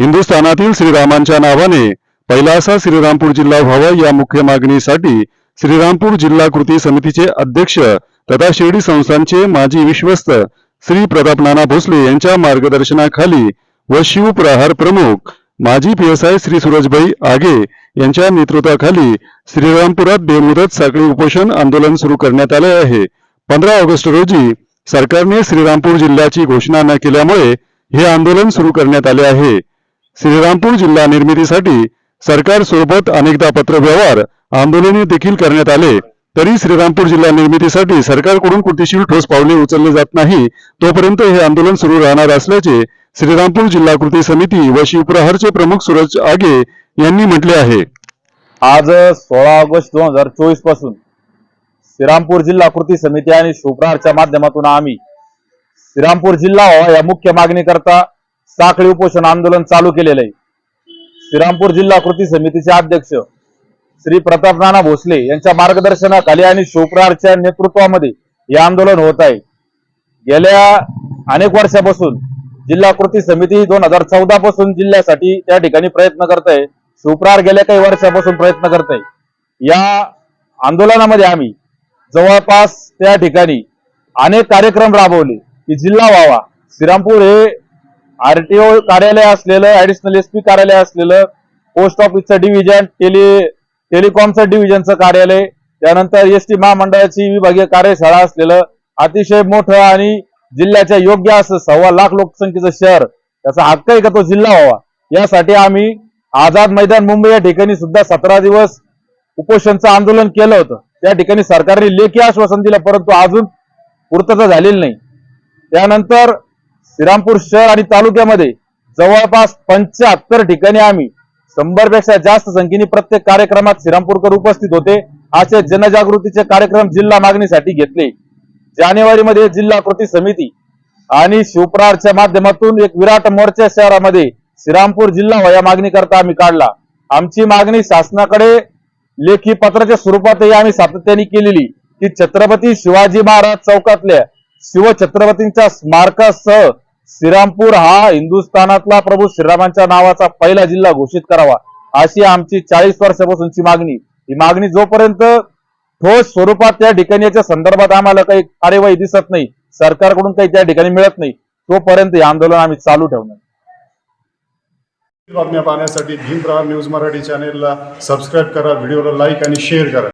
हिंदुस्थानातील श्रीरामांच्या नावाने पहिला असा श्रीरामपूर जिल्हा व्हावा या मुख्य मागणीसाठी श्रीरामपूर जिल्हा कृती समितीचे अध्यक्ष तथा शिर्डी संस्थांचे माजी विश्वस्त श्री प्रताप नाना भोसले यांच्या मार्गदर्शनाखाली व शिवप्रहार प्रमुख माजी पीएसआय श्री सूरजभाई आगे यांच्या नेतृत्वाखाली श्रीरामपुरात बेमुदत साखळी उपोषण आंदोलन सुरू करण्यात आले आहे. पंधरा ऑगस्ट रोजी सरकारने श्रीरामपूर जिल्ह्याची घोषणा न केल्यामुळे हे आंदोलन सुरू करण्यात आले आहे. श्रीरामपूर जिल्हा निर्मितीसाठी सरकार सोबत अनेकदा पत्रव्यवहार आंदोलने देखील करण्यात आले. तरी श्रीरामपूर जिल्हा निर्मितीसाठी सरकारकडून कृतीशील ठोस पावले उचलले जात नाही. तोपर्यंत हे आंदोलन सुरू राहणार असल्याचे श्रीरामपूर जिल्हा कृती समिती व शिवप्रहारचे प्रमुख सूरज आगे यांनी म्हटले आहे. आज सोळा ऑगस्ट दोन हजार चोवीसपासून श्रीरामपूर जिल्हा कृती समिती आणि शिवप्रहारच्या माध्यमातून आम्ही श्रीरामपूर जिल्हा हो या मुख्य मागणीकरता साखळी उपोषण आंदोलन चालू केलेलं आहे. श्रीरामपूर जिल्हा कृती समितीचे अध्यक्ष श्री प्रताप नाना भोसले यांच्या मार्गदर्शनाखाली आणि शिवप्रहारच्या नेतृत्वामध्ये हे आंदोलन होत आहे. गेल्या अनेक वर्षापासून जिल्हा कृती समिती दोन हजार चौदा पासून जिल्ह्यासाठी त्या ठिकाणी प्रयत्न करत आहे. शिवप्रहार गेल्या काही वर्षापासून प्रयत्न करत आहे. या आंदोलनामध्ये आम्ही जवळपास त्या ठिकाणी अनेक कार्यक्रम राबवले की जिल्हा व्हावा. श्रीरामपूर हे आरटीओ कार्यालय असलेलं ऍडिशनल एस पी कार्यालय असलेलं पोस्ट ऑफिसचं डिव्हिजन टेली टेलिकॉमचं डिव्हिजनचं कार्यालय त्यानंतर एस टी महामंडळाची विभागीय कार्यशाळा असलेलं अतिशय मोठं आणि जिल्ह्याच्या योग्य असं सव्वा लाख लोकसंख्येचं शहर त्याचा हक्क आहे का तो जिल्हा व्हावा? यासाठी आम्ही आझाद मैदान मुंबई या ठिकाणी सुद्धा सतरा दिवस उपोषणचं आंदोलन केलं होतं. त्या ठिकाणी सरकारने लेखी आश्वासन दिलं परंतु अजून पूर्तता झालेली नाही. त्यानंतर श्रीरामपूर शहर आणि तालुक्यामध्ये जवळपास पंच्याहत्तर ठिकाणी आम्ही शंभरपेक्षा जास्त संख्येने प्रत्येक कार्यक्रमात श्रीरामपूरकर उपस्थित होते असे जनजागृतीचे कार्यक्रम जिल्हा मागणीसाठी घेतले. जानेवारीमध्ये जिल्हा कृती समिती आणि शिवप्रारच्या माध्यमातून एक विराट मोर्चा शहरामध्ये श्रीरामपूर जिल्हा हो वया मागणी करता आम्ही काढला. आमची मागणी शासनाकडे लेखी पत्राच्या स्वरूपातही आम्ही सातत्याने केलेली. की छत्रपती शिवाजी महाराज चौकातल्या शिवछत्रपतींच्या स्मारकासह श्रीरामपूर हा हिंदुस्थानातला प्रभू श्रीरामांच्या नावाचा पहिला जिल्हा घोषित करावा अशी आमची चाळीस वर्षापासूनची मागणी. ही मागणी जोपर्यंत ठोस स्वरूपात त्या ठिकाणी याच्या संदर्भात आम्हाला काही कार्यवाही दिसत नाही सरकारकडून काही त्या ठिकाणी मिळत नाही तोपर्यंत हे आंदोलन आम्ही चालू ठेवणार. बातम्या पाहण्यासाठी भीम न्यूज मराठी चॅनेलला सबस्क्राईब करा व्हिडिओला लाईक आणि शेअर करा.